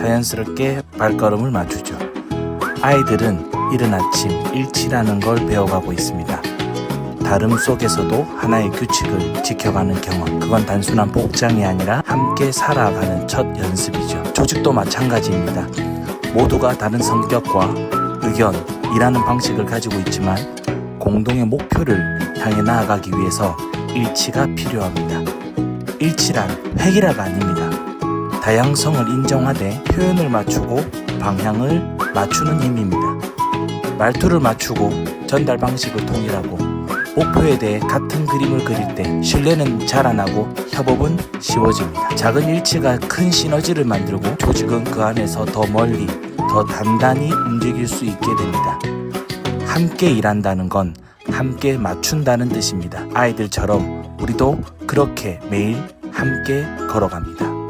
자연스럽게 발걸음을 맞추죠. 아이들은 이른 아침 일치라는 걸 배워가고 있습니다. 다름 속에서도 하나의 규칙을 지켜가는 경험. 그건 단순한 복장이 아니라 함께 살아가는 첫 연습이죠. 조직도 마찬가지입니다. 모두가 다른 성격과 의견, 일하는 방식을 가지고 있지만 공동의 목표를 향해 나아가기 위해서 일치가 필요합니다. 일치란 획일화가 아닙니다. 다양성을 인정하되 표현을 맞추고 방향을 맞추는 힘입니다. 말투를 맞추고 전달 방식을 통일하고 목표에 대해 같은 그림을 그릴 때 신뢰는 자라나고 협업은 쉬워집니다. 작은 일치가 큰 시너지를 만들고 조직은 그 안에서 더 멀리 더 단단히 움직일 수 있게 됩니다. 함께 일한다는 건 함께 맞춘다는 뜻입니다. 아이들처럼 우리도 그렇게 매일 함께 걸어갑니다.